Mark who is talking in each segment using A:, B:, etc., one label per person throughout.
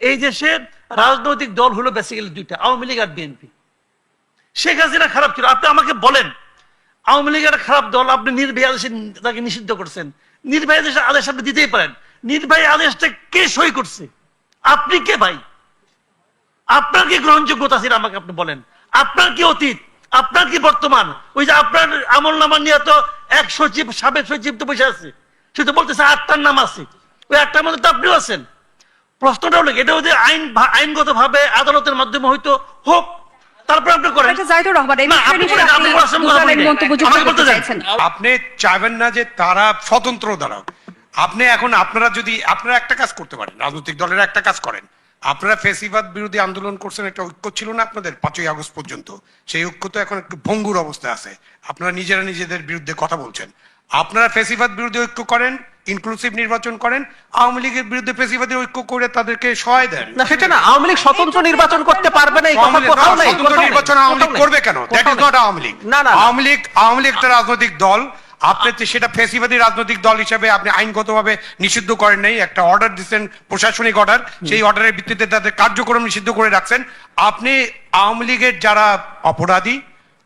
A: এই দেশে রাজনৈতিক দল হলো বেসিক্যালি দুইটা, আওয়ামী লীগ আর বিএনপি শেখ হাসিনা খারাপ ছিল। আপনি আমাকে বলেন, আওয়ামী লীগের খারাপ দল, আপনি নির্বাহী আদেশে তাকে নিষিদ্ধ করছেন। নির্বাহী আদেশ আদেশ আপনি দিতেই পারেন। নির্বাহী আদেশটা কে সই করছে? আপনি কে ভাই? আপনার কি গ্রহণযোগ্যতা ছিল আমাকে আপনি বলেন? আপনার কি অতীত? আপনার কি বর্তমান? ওই যে আপনার আমল নামা নিয়ে তো এক সচিব, সাবেক সচিব তো বসে আছে। সে তো বলতেছে আটটার নাম আছে। ওই আটটার মধ্যে তো আপনিও আছেন। প্রশ্নটা হলো এটা যদি আইন আইনগত ভাবে আদালতের মাধ্যমে হয়তো হোক তারপর আপনি করেন।
B: জাহিদুর রহমান এই
C: চাইবেন না যে তারা স্বতন্ত্র দ্বারা আপনি এখন আপনারা যদি আপনারা একটা কাজ করতে পারেন রাজনৈতিক দলের একটা কাজ করেন। আপনারা ফেসিবাদ বিরোধী আন্দোলন করছেন একটা ঐক্য ছিল না আপনাদের পাঁচই আগস্ট পর্যন্ত? সেই ঐক্য তো এখন একটু ভঙ্গুর অবস্থায় আছে। আপনারা নিজেরা নিজেদের বিরুদ্ধে কথা বলছেন। আপনারা ফেসিবাদ বিরোধী ঐক্য করেন ইনক্লুসিভ নির্বাচন করেন আওয়ামী লীগের বিরুদ্ধে ফেসিবাদী ঐক্য করে তাদেরকে সহায় দেন।
D: না সেটা না আওয়ামী লীগ স্বতন্ত্র নির্বাচন করতে পারবে না এই কথা কোথাও নেই
C: স্বতন্ত্র নির্বাচন আওয়ামী লীগ করবে কেন? That is not Awami League.
D: না, না।
C: আওয়ামী লীগ আওয়ামী লীগ একটা রাজনৈতিক দল। আপনি সেটা ফেসিবাদী রাজনৈতিক দল হিসেবে আপনি আইনগতভাবে নিষিদ্ধ করেন নাই একটা অর্ডার দিচ্ছেন প্রশাসনিক অর্ডার সেই অর্ডারের ভিত্তিতে তাদের কার্যক্রম নিষিদ্ধ করে রাখছেন। আপনি আওয়ামী লীগের যারা অপরাধী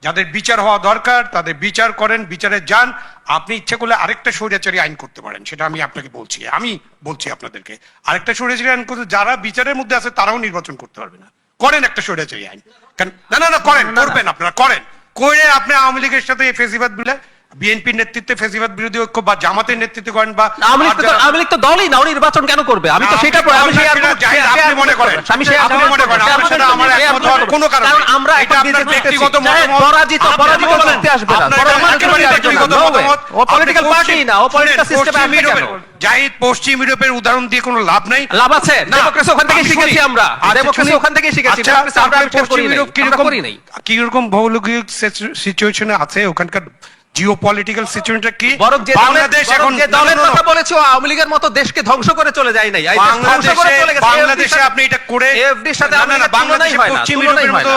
C: যাদের বিচার হওয়া দরকার তাদের বিচার করেন বিচারে যান। আপনি ইচ্ছে করলে আরেকটা স্বৈরাচারী আইন করতে পারেন সেটা আমি আপনাকে বলছি। আমি বলছি আপনাদেরকে আরেকটা স্বৈরাচারী আইন করতে যারা বিচারের মধ্যে আছে তারাও নির্বাচন করতে পারবে না। করেন একটা স্বৈরাচারী আইন। কারণ- না না না করেন করবেন আপনারা করেন। করে আপনি আওয়ামী লীগের সাথে এই ফেসিবাদ বিলে বিএনপির নেতৃত্বে ফেসিবাদ বিরোধী ঐক্য বা জামাতের নেতৃত্বে করেন বা
D: আওয়ামী লীগ তো দলই না ও নির্বাচন কেন করবে? আমি তো সেটা
C: আপনি
D: আমি
C: মনে করেন।
D: আমি
C: আপনি মনে করেন। সাথে আমার একমত হওয়ার কোনো কারণ
D: কারণ আমরা
C: এটা আপনার ব্যক্তিগত মতামত।
D: পরাজিত পরাজিত করতে আসবে না।
C: ব্যক্তিগত মতামত।
D: ও পলিটিক্যাল পার্টি
C: পশ্চিম-
D: না ও পলিটিক্যাল সিস্টেমে কেন
C: ইউরোপের- জাহিদ পশ্চিম ইউরোপের উদাহরণ দিয়ে কোনো লাভ নাই?
D: লাভ আছে। ডেমোক্রেসি ওখান থেকে শিখেছি আমরা।
C: আচ্ছা,
D: ডেমোক্রেসি ওখান থেকে শিখেছি।
C: আচ্ছা,
D: আমরা
C: পশ্চিম ইউরোপ
D: আমরা
C: কীরকম
D: করি নাই।
C: কীরকম ভৌগোলিক সিচুয়েশনে আছে? ওখানকার জিও পলিটিক্যাল সিচুয়েশনটা কি বাংলাদেশ এখন
D: যে দলের কথা বলেছ আওয়ামী লীগের মতো দেশকে ধ্বংস করে চলে যায় নাই।
C: বাংলাদেশে বাংলাদেশে আপনি এটা করে
D: এফডির সাথে
C: বাংলাদেশে পশ্চিম ইউরোপের মতো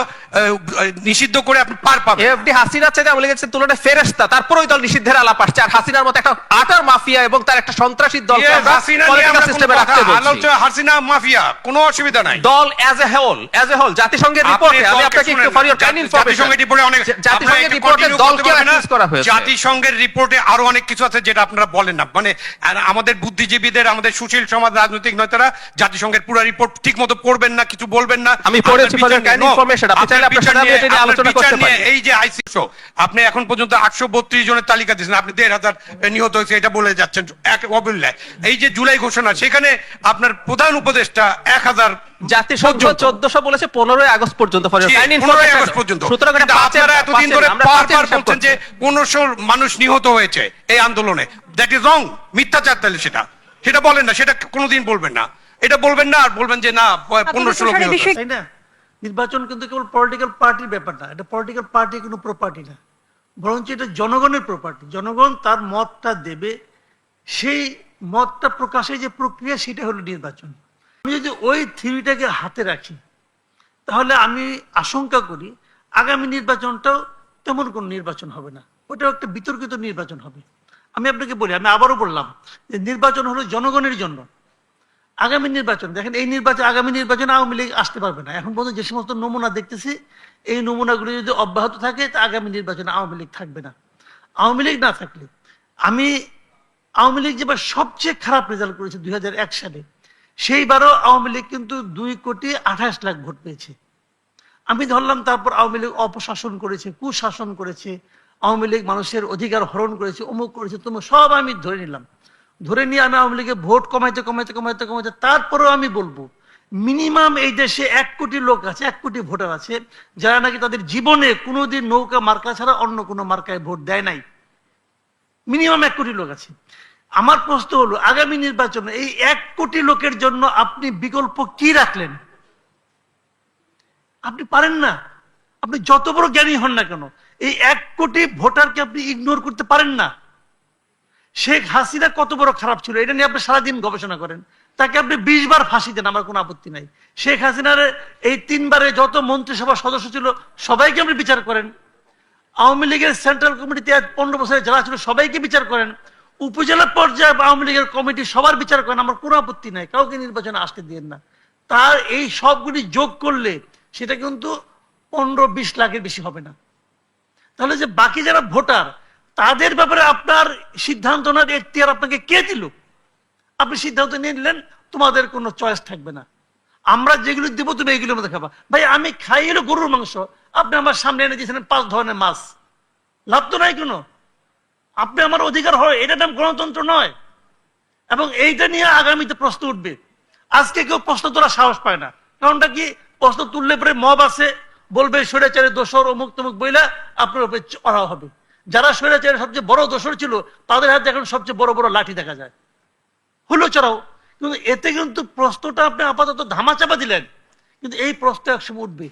C: নিষিদ্ধ করে আপনি পার পাবেন।
D: এফডি হাসিনার চাইতে আওয়ামী লীগের তুলনায় ফেরেস্তা তারপর ওই দল নিষিদ্ধের আলাপ আসছে। আর হাসিনার মতো একটা আটার মাফিয়া এবং তার একটা সন্ত্রাসী দল
C: Yes, হাসিনা আলোচনা- হাসিনা মাফিয়া কোনো অসুবিধা নাই।
D: দল as a whole as a whole জাতিসংঘের রিপোর্টে আমি আপনাকে একটু ফর ইওর কাইন্ড ইনফরমেশন
C: জাতিসংঘের রিপোর্টে অনেক
D: জাতিসংঘের রিপোর্টে দলকে করা হয়েছে।
C: জাতিসংঘের রিপোর্টে আরও অনেক কিছু আছে যেটা আপনারা বলেন না। মানে আমাদের বুদ্ধিজীবীদের আমাদের সুশীল সমাজ রাজনৈতিক নেতারা জাতিসংঘের পুরো রিপোর্ট ঠিক মতো পড়বেন না কিছু বলবেন না।
D: আমি পড়েছি, kind
C: নিয়ে-
D: information, আপনি
C: আপনার
D: চাইলে আপনার
C: বিচার
D: সাথে এটা নিয়ে আলোচনা করতে পারি।
C: এই যে আইসিসো আপনি এখন পর্যন্ত জনের তালিকা দিয়েছেন আপনি দেড় হাজার নিহত হয়েছে এটা বলে যাচ্ছেন এক এই যে জুলাই ঘোষণা সেখানে আপনার প্রধান উপদেষ্টা এক হাজার
D: জাতিসংঘ
C: পর্যন্ত।
D: চোদ্দশো বলেছে পনেরোই আগস্ট পর্যন্ত ফর ইওর
C: জি,
D: কাইন্ড
C: 15 আগস্ট পর্যন্ত।
D: সুতরাং এটা
C: আপনারা এতদিন ধরে বারবার বলছেন যে পনেরোশো মানুষ নিহত হয়েছে এই আন্দোলনে। দ্যাট ইজ রং মিথ্যাচার তাহলে সেটা। সেটা বলেন না সেটা কোনোদিন বলবেন না। এটা বলবেন না আর বলবেন যে না পনেরোশো লোক
A: নির্বাচন কিন্তু কেবল পলিটিক্যাল পার্টির ব্যাপার না, এটা পলিটিক্যাল পার্টি কোনো প্রপার্টি না। বরঞ্চ এটা জনগণের প্রপার্টি জনগণ তার মতটা দেবে, সেই মতটা প্রকাশের যে প্রক্রিয়া সেটা হলো নির্বাচন। আমি যদি ওই থিওরিটাকে হাতে রাখি, তাহলে আমি আশঙ্কা করি আগামী নির্বাচনটাও তেমন কোনো নির্বাচন হবে না। ওটাও একটা বিতর্কিত নির্বাচন হবে। আমি আপনাকে বলি, আমি আবারও বললাম যে নির্বাচন হলো জনগণের জন্য। আগামী নির্বাচন, দেখেন এই নির্বাচন, আগামী নির্বাচনে আওয়ামী লীগ আসতে পারবে না। এখন পর্যন্ত যে সমস্ত নমুনা দেখতেছি, এই নমুনাগুলি যদি অব্যাহত থাকে, তা আগামী নির্বাচনে আওয়ামী লীগ থাকবে না। আওয়ামী লীগ না থাকলে, আমি আওয়ামী লীগ যেবার সবচেয়ে খারাপ রেজাল্ট করেছে দুই হাজার এক সালে, সেইবারও আওয়ামী লীগ কিন্তু দুই কোটি আঠাশ লাখ ভোট পেয়েছে। আমি ধরলাম তারপর আওয়ামী লীগ অপশাসন করেছে, কুশাসন করেছে, আওয়ামী লীগ মানুষের অধিকার হরণ করেছে, অমুক করেছে, তমুক, সব আমি ধরে নিলাম। ধরে নিয়ে আমি আওয়ামী লীগের ভোট কমাইতে কমাইতে কমাইতে কমাইতে তারপরেও আমি বলব মিনিমাম এই দেশে এক কোটি লোক আছে, এক কোটি ভোটার আছে, যারা নাকি তাদের জীবনে কোনোদিন নৌকা মার্কা ছাড়া অন্য কোনো মার্কায় ভোট দেয় নাই। মিনিমাম এক কোটি লোক আছে। আমার প্রশ্ন হলো, আগামী নির্বাচনে এই এক কোটি লোকের জন্য আপনি বিকল্প কি রাখলেন? আপনি পারেন না। আপনি যত বড় জ্ঞানী হন না কেন, এই এক কোটি ভোটারকে আপনি ইগনোর করতে পারেন না। শেখ হাসিনা কত বড় খারাপ ছিল, এটা নিয়ে আপনি সারাদিন গবেষণা করেন। তাকে আপনি বিশ বার ফাঁসি দেন, আমার কোনো আপত্তি নাই। শেখ হাসিনার এই তিনবারে যত মন্ত্রিসভা সদস্য ছিল, সবাইকে আপনি বিচার করেন। আওয়ামী লীগের সেন্ট্রাল কমিটিতে পনেরো বছরে যারা ছিল, সবাইকে বিচার করেন। উপজেলা পর্যায়ে আওয়ামী লীগের কমিটি সবার বিচার করেন, আমার কোনো আপত্তি নাই, কাউকে নির্বাচনে আসতে দিয়েন না। তার এই সবগুলি যোগ করলে সেটা কিন্তু পনেরো, বিশ লাখের বেশি হবে না। তাহলে যে বাকি যারা ভোটার তাদের ব্যাপারে আপনার সিদ্ধান্ত নেওয়ার এখতিয়ার আপনাকে কে দিল? আপনি সিদ্ধান্ত নিয়ে নিলেন, তোমাদের কোনো চয়েস থাকবে না। আমরা যেগুলো দেবো, তুমি এইগুলোর মধ্যে খাবা। ভাই, আমি খাই এলো গরুর মাংস। আপনি আমার সামনে এনে দিয়েছিলেন পাঁচ ধরনের মাছ। লাভ তো নাই কোনো। আপনি আমার অধিকার হয় এটা নাম গণতন্ত্র নয়। এবং এইটা নিয়ে আগামীতে প্রশ্ন উঠবে। আজকে কেউ প্রশ্ন তোলা সাহস পায় না। কারণটা কি? প্রশ্ন তুললে পরে মব আছে, বলবে স্বৈরাচারের দোষর অমুক তমুক বইলা আপনার উপরে চড়া হবে। যারা স্বৈরাচারের সবচেয়ে বড় দোষর ছিল, তাদের হাতে এখন সবচেয়ে বড় বড় লাঠি দেখা যায়। হলো চড়াও। কিন্তু এতে কিন্তু প্রশ্নটা আপনি আপাতত ধামাচাপা দিলেন। কিন্তু এই প্রশ্ন একসময় উঠবে।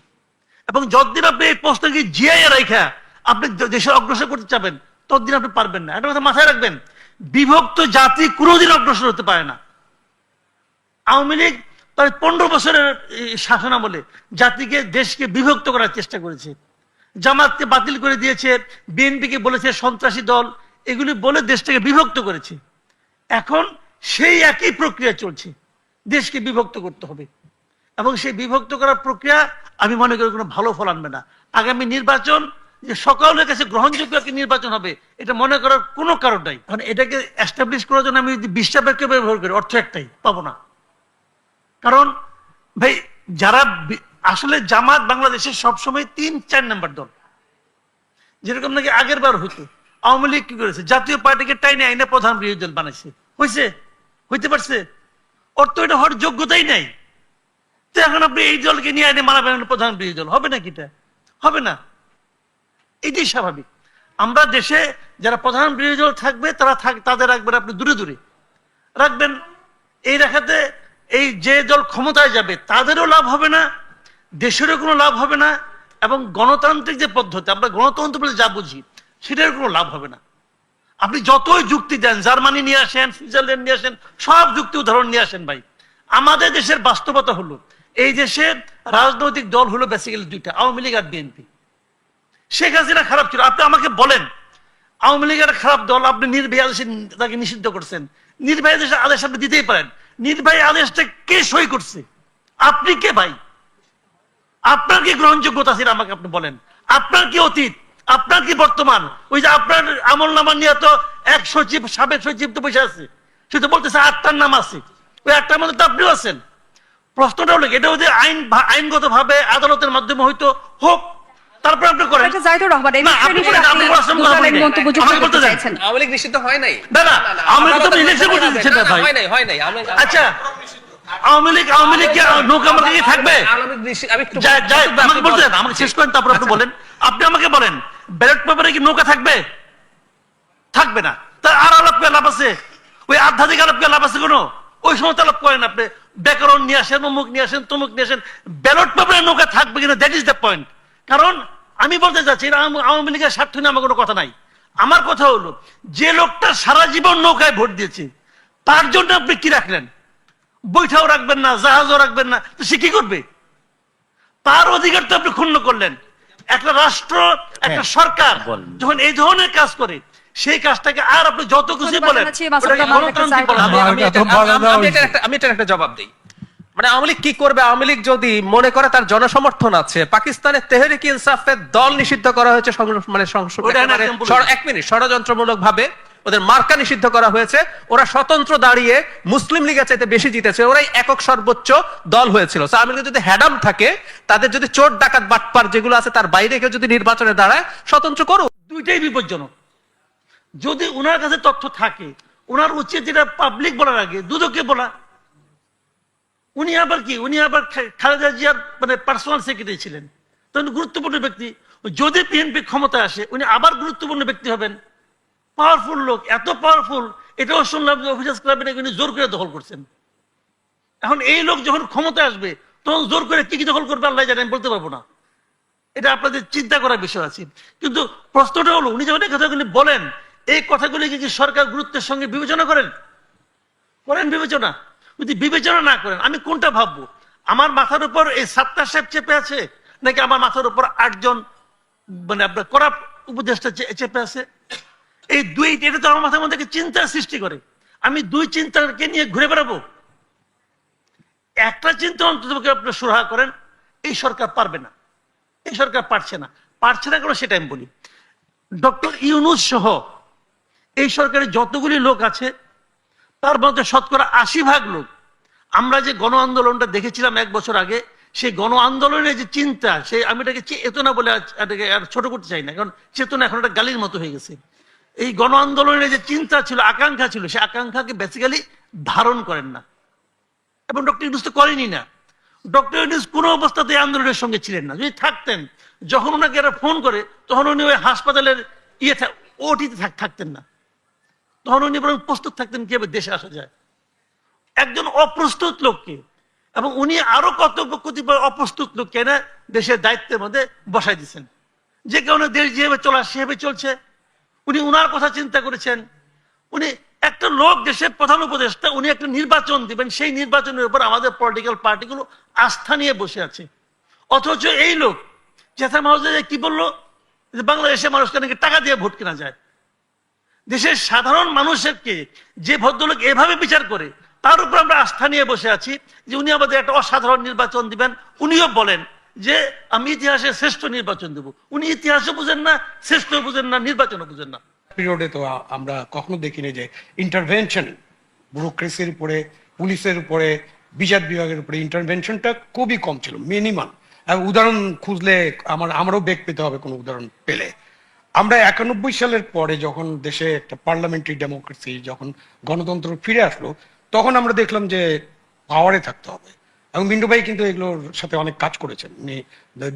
A: এবং যতদিন আপনি এই প্রশ্নকে জিয়াই রাখা আপনি দে- দেশের অগ্রসর করতে চাবেন, ততদিন আপনি পারবেন না। একটা কথা মাথায় রাখবেন, বিভক্ত জাতি কোনোদিন অগ্রসর হতে পারে না। আওয়ামী লীগ প্রায় পনেরো বছরের এই শাসন আমলে জাতিকে, দেশকে বিভক্ত করার চেষ্টা করেছে। জামাতকে বাতিল করে দিয়েছে, বিএনপিকে বলেছে সন্ত্রাসী দল, এগুলি বলে দেশটাকে বিভক্ত করেছে। এখন সেই একই প্রক্রিয়া চলছে, দেশকে বিভক্ত করতে হবে। এবং সেই বিভক্ত করার প্রক্রিয়া, আমি মনে করি কোনো ভালো ফল আনবে না। আগামী নির্বাচন, যে সকলের কাছে গ্রহণযোগ্য একটি নির্বাচন হবে, এটা মনে করার কোনো কারণ নাই। কারণ এটাকে এস্টাবলিশ করার জন্য আমি যদি বিশটা ব্যবহার করি, অর্থ একটাই, পাবো না। কারণ, ভাই, যারা আসলে জামাত বাংলাদেশের সবসময় তিন, চার নাম্বার দল। যেরকম নাকি আগের বার হইতো। আওয়ামী লীগ কি করেছে? জাতীয় পার্টিকে টাইনে আইনে প্রধান বিরোধী দল বানাইছে। হয়েছে হইতে পারছে? অর্থ এটা হওয়ার যোগ্যতাই নাই। তো এখন আপনি এই দলকে নিয়ে আইনে মানাবেন প্রধান বিরোধী দল। হবে নাকি এটা? হবে না। এটাই স্বাভাবিক। আমরা দেশে যারা প্রধান বিরোধী দল থাকবে, তারা থাক, তাদের রাখবেন আপনি দূরে দূরে। রাখবেন এই রাখাতে এই যে দল ক্ষমতায় যাবে, তাদেরও লাভ হবে না। দেশেরও কোনো লাভ হবে না এবং গণতান্ত্রিক যে পদ্ধতি, আমরা গণতন্ত্র বলে যা বুঝি, সেটার কোনো লাভ হবে না। আপনি যতই যুক্তি দেন, জার্মানি নিয়ে আসেন, সুইজারল্যান্ড নিয়ে আসেন, সব যুক্তি উদাহরণ নিয়ে আসেন ভাই। আমাদের দেশের বাস্তবতা হলো, এই দেশের রাজনৈতিক দল হলো বেসিক্যালি দুইটা, আওয়ামী লীগ আর বিএনপি। শেখ হাসিনা খারাপ ছিল। আপনি আমাকে বলেন, আওয়ামী লীগের খারাপ দল, আপনি নির্বাহী আদেশে তাকে নিষিদ্ধ করছেন। নির্বাহী আদেশের আদেশ আপনি দিতেই পারেন। নির্বাহী আদেশটা কে সই করছে? আপনি কে ভাই? আপনার কি গ্রহণযোগ্যতা ছিল আমাকে আপনি বলেন। আপনার কি অতীত? আপনার কি বর্তমান? ওই যে আপনার আমল নামা নিয়ে তো এক সচিব সাবেক সচিব তো বসে আছে। সে তো বলতেছে আটটার নাম আছে। ওই আটটার মধ্যে তো আপনিও আছেন। প্রশ্নটা হলো এটা যদি আইন আইনগত ভাবে আদালতের মাধ্যমে হয়তো হোক তারপর আপনি করেন।
B: জাহিদুর রহমান এই বিষয়ে
D: হয় নাই।
A: না, না, তো ইলেকশন করতে না, ভাই।
D: হয় নাই হয় নাই
A: আচ্ছা। আওয়ামী লীগ আওয়ামী লীগ নৌকা থাকবে?
D: আওয়ামী লীগ নিষিদ্ধ- আমি একটু
A: যা- যা-
D: বক্তব্য
A: আমাকে বলতে আমাকে শেষ করেন তারপর আপনি বলেন। আপনি আমাকে বলেন ব্যালট পেপারে কি নৌকা থাকবে? থাকবে না। তা আর আলাপ করে লাভ আছে? ওই আধ্যাত্মিক আলাপ করে লাভ আছে কোনো? ওই সমস্ত আলাপ করেন আপনি। ব্যাকরণ নিয়ে আসেন অমুক নিয়ে আসেন তমুক নিয়ে আসেন। ব্যালট পেপারে নৌকা থাকবে কিনা দ্যাট ইজ দ্য পয়েন্ট কারণ আমি বলতে চাচ্ছি আওয়ামী লীগের স্বার্থ নিয়ে আমার কোনো কথা নাই। আমার কথা হলো যে লোকটা সারা জীবন নৌকায় ভোট দিয়েছে তার জন্য আপনি কি রাখলেন? বৈঠাও রাখবেন না জাহাজও রাখবেন না। তো সে কি করবে? তার অধিকার তো আপনি ক্ষুণ্ণ করলেন। একটা রাষ্ট্র একটা সরকার যখন এই ধরনের কাজ করে সেই কাজটাকে আর আপনি যত খুশি বলেন
D: আমি-। এটা- এটার একটা- আমি এটার একটা জবাব দিই। মানে আওয়ামী লীগ কি করবে? আওয়ামী লীগ যদি মনে করে তার জনসমর্থন আছে পাকিস্তানের তেহরিক ইনসাফের দল নিষিদ্ধ করা হয়েছে মানে এক মিনিট ষড়যন্ত্রমূলক ভাবে ওদের মার্কা নিষিদ্ধ করা হয়েছে। ওরা স্বতন্ত্র দাঁড়িয়ে মুসলিম লীগের চাইতে বেশি জিতেছে। ওরাই একক সর্বোচ্চ দল হয়েছিল। আওয়ামী লীগের যদি হ্যাডাম থাকে, তাদের যদি চোর, ডাকাত, বাটপার যেগুলো আছে তার বাইরে কেউ যদি নির্বাচনে দাঁড়ায়, স্বতন্ত্র করুক।
A: দুইটাই বিপজ্জনক। যদি ওনার কাছে তথ্য থাকে ওনার উচিত যেটা পাবলিক বলার আগে, দুদককে বলা। উনি আবার কি? উনি আবার খালেদা জিয়ার মানে পার্সোনাল সেক্রেটারি ছিলেন। তখন গুরুত্বপূর্ণ ব্যক্তি। যদি বিএনপি ক্ষমতায় আসে, উনি আবার গুরুত্বপূর্ণ ব্যক্তি হবেন। পাওয়ারফুল লোক, এত পাওয়ারফুল, এটাও শুনলাম যে অফিসার্স ক্লাবে নাকি উনি জোর করে দখল করছেন। এখন এই লোক যখন ক্ষমতায় আসবে, তখন জোর করে কি কি দখল করবে আল্লাহ জানেন বলতে পারব না। এটা আপনাদের চিন্তা করার বিষয় আছে। কিন্তু প্রশ্নটা হলো, উনি যখন এই কথাগুলি বলেন, এই কথাগুলি কি সরকার গুরুত্বের সঙ্গে বিবেচনা করেন? করেন বিবেচনা। যদি বিবেচনা না করেন, আমি কোনটা ভাববো? আমার মাথার উপর এই সাতটা সাহেব চেপে আছে, নাকি আমার মাথার উপর আটজন মানে আপনার করা উপদেষ্টা চেপে আছে? এই দুই, এটা তো আমার মাথার মধ্যে চিন্তার সৃষ্টি করে। আমি দুই চিন্তাকে নিয়ে ঘুরে বেড়াবো। একটা চিন্তা অন্তত আপনার সুরাহা করেন, এই সরকার পারবে না। এই সরকার পারছে না। পারছে না কেন সেটা আমি বলি। ডক্টর ইউনুস সহ এই সরকারের যতগুলি লোক আছে, তার মধ্যে শতকরা আশি ভাগ লোক, আমরা যে গণ আন্দোলনটা দেখেছিলাম এক বছর আগে, সেই গণ আন্দোলনের যে চিন্তা, সেই আমি এটাকে চেতনা বলে ছোট করতে চাই না, কারণ চেতনা এখন একটা গালির মতো হয়ে গেছে। এই গণ আন্দোলনের যে চিন্তা ছিল, আকাঙ্ক্ষা ছিল সেই আকাঙ্ক্ষাকে বেসিক্যালি ধারণ করেন না। এবং ডক্টর ইউনুস তো করেনি না। ডক্টর ইউনুস কোনো অবস্থাতে আন্দোলনের সঙ্গে ছিলেন না। যদি থাকতেন, যখন ওনাকে এরা ফোন করে, তখন উনি ওই হাসপাতালের ইয়ে ওটিতে থাকতেন না। তখন উনি বরং প্রস্তুত থাকতেন কীভাবে দেশে আসা যায়। একজন অপ্রস্তুত লোককে, এবং উনি আরও কত কতিপয় অপ্রস্তুত লোককে এনে দেশের দায়িত্বের মধ্যে বসাই দিচ্ছেন। যে কারণে দেশ যেভাবে চলা সেভাবে চলছে। উনি উনার কথা চিন্তা করেছেন। উনি একটা লোক দেশের প্রধান উপদেষ্টা, উনি একটা নির্বাচন দিবেন, সেই নির্বাচনের উপর আমাদের পলিটিক্যাল পার্টিগুলো আস্থা নিয়ে বসে আছে। অথচ এই লোক জেঠা মহাজে কি বলল? যে বাংলাদেশের মানুষকে নাকি টাকা দিয়ে ভোট কেনা যায়। দেশের সাধারণ মানুষেরকে যে ভদ্রলোক এভাবে বিচার করে, তার উপর আমরা আস্থা নিয়ে বসে আছি যে উনি আমাদের একটা অসাধারণ নির্বাচন দিবেন। উনিও বলেন যে আমি ইতিহাসে শ্রেষ্ঠ নির্বাচন দেব। উনি ইতিহাসও বুঝেন না শ্রেষ্ঠ বুঝেন না, নির্বাচনও বুঝেন না।
C: পিরিয়ডে তো আমরা কখনো দেখিনি যে ইন্টারভেনশন ব্যুরোক্রেসির উপরে, পুলিশের উপরে বিচার বিভাগের উপরে ইন্টারভেনশনটা খুবই কম ছিল মিনিমাম উদাহরণ খুঁজলে আমার, আমারও বেগ পেতে হবে কোনো উদাহরণ পেলে। আমরা একানব্বই সালের পরে যখন দেশে একটা পার্লামেন্টারি ডেমোক্রেসি যখন গণতন্ত্র ফিরে আসলো, তখন আমরা দেখলাম যে পাওয়ারে থাকতে হবে। এবং মিন্টু ভাই কিন্তু এগুলোর সাথে অনেক কাজ করেছেন। উনি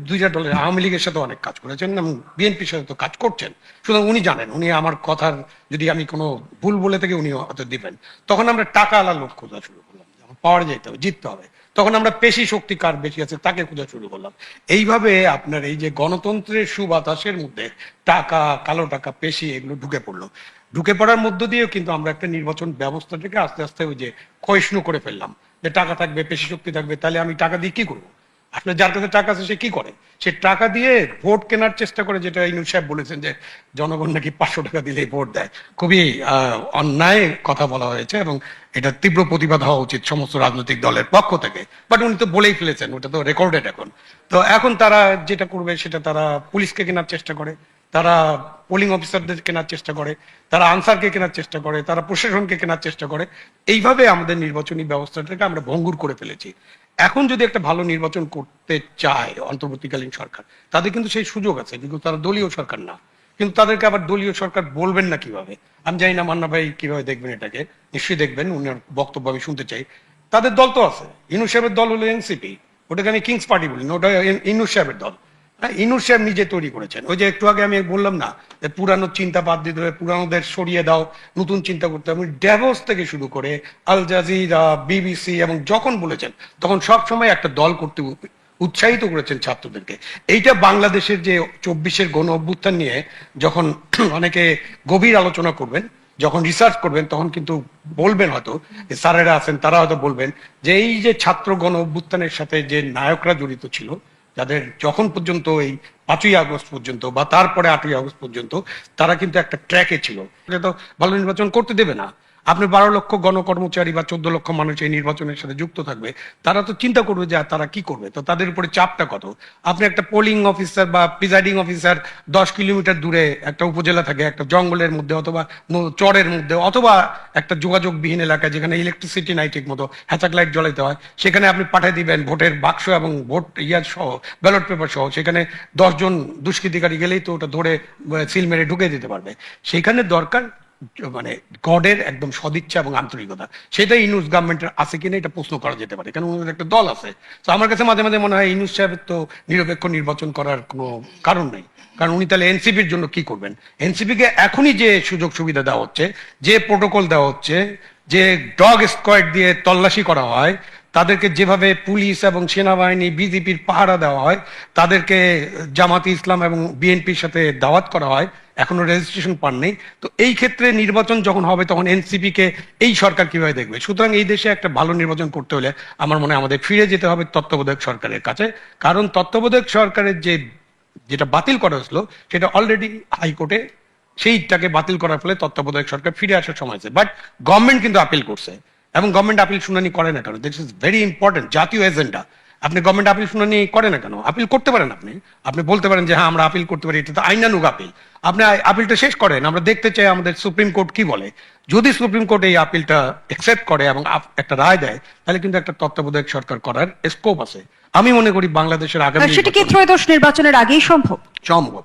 C: দুইটা দলের আওয়ামী লীগের সাথে অনেক কাজ করেছেন এবং বিএনপির সাথে তো কাজ করছেন। সুতরাং উনি জানেন, উনি আমার কথার যদি আমি কোনো ভুল বলে থেকে উনি হয়তো দিবেন। তখন আমরা টাকা আলা লোক খোঁজা শুরু করলাম পাওয়ারে যেতে হবে, জিততে হবে। তখন আমরা পেশি শক্তি কার বেশি আছে তাকে খোঁজা শুরু করলাম। এইভাবে আপনার এই যে গণতন্ত্রের সুবাতাসের মধ্যে টাকা, কালো টাকা, পেশি এগুলো ঢুকে পড়ল। ঢুকে পড়ার মধ্য দিয়েও কিন্তু আমরা একটা নির্বাচন ব্যবস্থাটাকে আস্তে আস্তে ওই যে ক্ষয়িষ্ণু করে ফেললাম। যে টাকা থাকবে, পেশি শক্তি থাকবে, তাহলে আমি টাকা দিয়ে কি করব? আসলে যার কাছে টাকা আছে, সে কি করে? সে টাকা দিয়ে ভোট কেনার চেষ্টা করে, যেটা ইনুল সাহেব বলেছেন যে, জনগণ নাকি পাঁচশো টাকা দিলেই ভোট দেয়। খুবই অন্যায় কথা বলা হয়েছে এবং এটা তীব্র প্রতিবাদ হওয়া উচিত সমস্ত রাজনৈতিক দলের পক্ষ থেকে। বাট উনি তো বলেই ফেলেছেন, ওটা তো রেকর্ডেড এখন। তো এখন তারা যেটা করবে, সেটা তারা পুলিশকে কেনার চেষ্টা করে। তারা পোলিং অফিসারদের কেনার চেষ্টা করে, তারা আনসারকে কেনার চেষ্টা করে, তারা প্রশাসনকে কেনার চেষ্টা করে, এইভাবে আমাদের নির্বাচনী ব্যবস্থাটাকে আমরা ভঙ্গুর করে ফেলেছি। এখন যদি একটা ভালো নির্বাচন করতে চায় অন্তর্বর্তীকালীন সরকার, তাদের কিন্তু সেই সুযোগ আছে, কিন্তু তারা দলীয় সরকার না। কিন্তু তাদেরকে আবার দলীয় সরকার বলবেন না কীভাবে? আমি জানি না, মান্না ভাই কীভাবে দেখবেন এটাকে? নিশ্চয়ই দেখবেন উনার বক্তব্য আমি শুনতে চাই। তাদের দল তো আছে, ইনু সাহেবের দল হলো এনসিপি, ওটাকে আমি কিংস পার্টি বলি না, ওটা ইনু সাহেবের দল। হ্যাঁ ইনুর নিজে তৈরি করেছেন। ওই যে একটু আগে আমি বললাম না, যে পুরানো চিন্তা বাদ দিতে হবে পুরানোদের সরিয়ে দাও, নতুন চিন্তা করতে হবে। ড্যাভোস থেকে শুরু করে আল জাজিরা, বিবিসি এবং যখন বলেছেন, তখন সব সময় একটা দল করতে উৎসাহিত করেছেন ছাত্রদেরকে। এইটা বাংলাদেশের যে চব্বিশের গণ অভ্যুত্থান নিয়ে যখন অনেকে গভীর আলোচনা করবেন, যখন রিসার্চ করবেন, তখন কিন্তু বলবেন হয়তো, যে স্যারেরা আছেন, তারা হয়তো বলবেন যে এই যে ছাত্র গণ অভ্যুত্থানের সাথে যে নায়করা জড়িত ছিল যাদের যখন পর্যন্ত এই পাঁচই আগস্ট পর্যন্ত বা তারপরে আটই আগস্ট পর্যন্ত, তারা কিন্তু একটা ট্র্যাকে ছিল। তো ভালো নির্বাচন করতে দেবে না। আপনি বারো লক্ষ গণকর্মচারী বা চোদ্দ লক্ষ মানুষ এই নির্বাচনের সাথে যুক্ত থাকবে, তারা তো চিন্তা করবে যে তারা কি করবে? তো তাদের উপরে চাপটা কত? আপনি একটা পোলিং অফিসার বা প্রিজাইডিং অফিসার দশ কিলোমিটার দূরে একটা উপজেলা থাকে, একটা জঙ্গলের মধ্যে অথবা চরের মধ্যে, অথবা একটা যোগাযোগবিহীন এলাকায় যেখানে ইলেকট্রিসিটি নাই ঠিক মতো, হ্যাচাক লাইট জ্বলাইতে হয়, সেখানে আপনি পাঠিয়ে দিবেন ভোটের বাক্স এবং ভোট ইয়ার সহ ব্যালট পেপার সহ, সেখানে দশজন দুষ্কৃতিকারী গেলেই তো ওটা ধরে সিল মেরে ঢুকে দিতে পারবে। সেখানে দরকার মানে গডের একদম সদিচ্ছা এবং আন্তরিকতা। সেটা ইনুস গভর্নমেন্টের আছে কিনা এটা প্রশ্ন করা যেতে পারে। কারণ ওনাদের একটা দল আছে। তো আমার কাছে মাঝে মাঝে মনে হয় ইনুস সাহেবের তো নিরপেক্ষ নির্বাচন করার কোনো কারণ নেই। কারণ উনি তাহলে এনসিপির জন্য কি করবেন? এনসিপি কে এখনই যে সুযোগ সুবিধা দেওয়া হচ্ছে, যে প্রোটোকল দেওয়া হচ্ছে, যে ডগ স্কোয়াড দিয়ে তল্লাশি করা হয়, তাদেরকে যেভাবে পুলিশ এবং সেনাবাহিনী বিজেপির পাহারা দেওয়া হয়, তাদেরকে জামাতি ইসলাম এবং বিএনপির সাথে দাওয়াত করা হয় এখনও রেজিস্ট্রেশন পান নেই তো এই ক্ষেত্রে নির্বাচন যখন হবে, তখন এনসিপি কে এই সরকার কীভাবে দেখবে? সুতরাং এই দেশে একটা ভালো নির্বাচন করতে হলে আমার মনে হয় আমাদের ফিরে যেতে হবে তত্ত্বাবধায়ক সরকারের কাছে। কারণ তত্ত্বাবধায়ক সরকারের যে, যেটা বাতিল করা হয়েছিল, সেটা অলরেডি হাইকোর্টে সেইটাকে বাতিল করার ফলে তত্ত্বাবধায়ক সরকার ফিরে আসার সময় আছে। বাট গভর্নমেন্ট কিন্তু আপিল করছে। এবং গভর্নমেন্ট আপিল শুনানি করে না কেন? দিস ইজ ভেরি ইম্পর্টেন্ট জাতীয় এজেন্ডা আপনি গভর্নমেন্ট আপিল শুনানি করে না কেন? আপিল করতে পারেন আপনি। আপনি বলতে পারেন যে হ্যাঁ আমরা আপিল করতে পারি। এটা তো আইনানুগ আপিল আপনি আপিলটা শেষ করেন। আমরা দেখতে চাই আমাদের সুপ্রিম কোর্ট কি বলে। যদি সুপ্রিম কোর্ট এই আপিলটা একসেপ্ট করে এবং একটা রায় দেয় তাহলে কিন্তু একটা তত্ত্বাবধায়ক সরকার করার স্কোপ আছে। আমি মনে করি বাংলাদেশের আগামী
B: সেটা কি ত্রয়োদশ নির্বাচনের আগেই সম্ভব?
C: সম্ভব।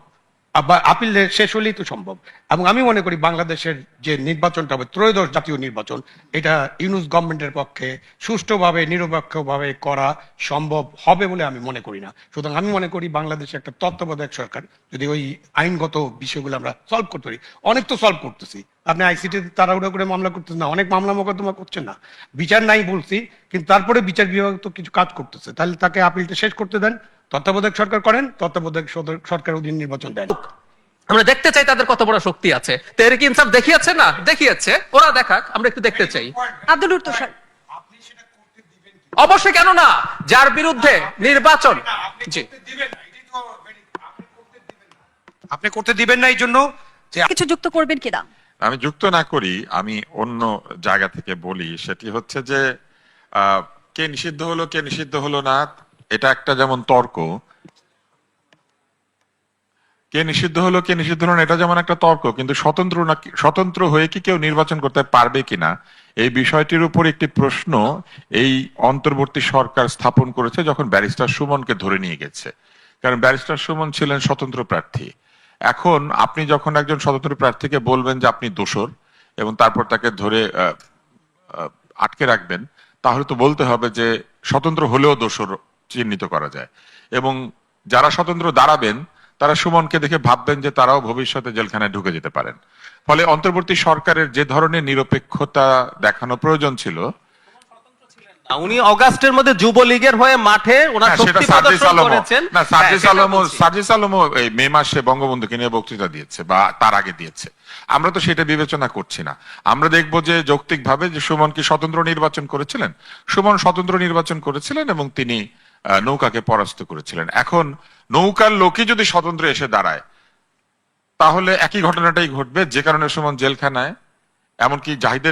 C: আবার আপিল শেষ হলেই তো সম্ভব। এবং আমি মনে করি বাংলাদেশের যে নির্বাচনটা হবে, ত্রয়োদশ জাতীয় নির্বাচন, এটা ইউনুস গভর্নমেন্টের পক্ষে সুষ্ঠুভাবে, নিরপেক্ষভাবে করা সম্ভব হবে বলে আমি মনে করি না। সুতরাং আমি মনে করি বাংলাদেশে একটা তত্ত্বাবধায়ক সরকার, যদি ওই আইনগত বিষয়গুলো আমরা সলভ করতে পারি। অনেক তো সলভ করতেছি। আপনি আইসিটি তাড়াহুড়ো করে মামলা করতেছেন না, অনেক মামলা মোকদ্দমা করছেন না। বিচার নাই বলছি, কিন্তু তারপরে বিচার বিভাগ তো কিছু কাজ করতেছে। তাহলে তাকে আপিলটা শেষ করতে দেন তত্ত্বাবধায়ক সরকার করেন তত্ত্বাবধায়ক সরকার অধীন নির্বাচন দেন।
D: আমরা দেখতে চাই তাদের কত বড় শক্তি আছে। তেহরিক ইনসাফ দেখিয়েছে না? দেখিয়েছে। ওরা দেখাক আমরা একটু দেখতে চাই।
B: আব্দুল তুষার।
D: অবশ্যই কেন না? যার বিরুদ্ধে নির্বাচন জি।
C: আপনি করতে দিবেন না এই জন্য যে
B: কিছু যুক্ত করবেন কিনা?
E: আমি যুক্ত না করি আমি অন্য জায়গা থেকে বলি। সেটি হচ্ছে যে আহ, কে নিষিদ্ধ হলো কে নিষিদ্ধ হলো না এটা একটা যেমন তর্ক, কে নিষিদ্ধ হলো, কে নিষিদ্ধ হলো এটা যেমন একটা তর্ক, কিন্তু স্বতন্ত্র না, স্বতন্ত্র হয়ে কি কেউ নির্বাচন করতে পারবে কিনা, এই বিষয়টির উপর একটি প্রশ্ন এই অন্তর্বর্তী সরকার স্থাপন করেছে যখন ব্যারিস্টার সুমনকে ধরে নিয়ে গেছে। কারণ ব্যারিস্টার সুমন ছিলেন স্বতন্ত্র প্রার্থী। এখন আপনি যখন একজন স্বতন্ত্র প্রার্থীকে বলবেন যে আপনি দোষর এবং তারপর তাকে ধরে আটকে রাখবেন, তাহলে তো বলতে হবে যে স্বতন্ত্র হলেও দোষর চিহ্নিত করা যায়। এবং যারা স্বতন্ত্র দাঁড়াবেন তারা সুমনকে দেখে ভাববেন যে তারাও ভবিষ্যতে জেলখানায় ঢুকে যেতে পারেন। ফলে অন্তর্বর্তী সরকারের যে ধরনের নিরপেক্ষতা দেখানো প্রয়োজন ছিল
D: উনি অগাস্টের মধ্যে যুবলীগের হয়ে মাঠে ওনার
E: হ্যাঁ,
D: শক্তি
E: সার্জিস
D: প্রদর্শন করেছেন।
E: না সার্জিস
D: হ্যাঁ।
E: সার্জিস এই মে মাসে বঙ্গবন্ধুকে নিয়ে বক্তৃতা দিয়েছে বা তার আগে দিয়েছে। আমরা তো সেটা বিবেচনা করছি না। আমরা দেখব যে যৌক্তিকভাবে যে সুমন কি স্বতন্ত্র নির্বাচন করেছিলেন সুমন স্বতন্ত্র নির্বাচন করেছিলেন এবং তিনি নৌকাকে পরাস্ত করেছিলেন। এখন নৌকার লোকই যদি স্বতন্ত্র এসে দাঁড়ায়, তাহলে একই ঘটনাটাই ঘটবে, যে কারণে সুমন জেলখানায়, এমনকি জাহিদের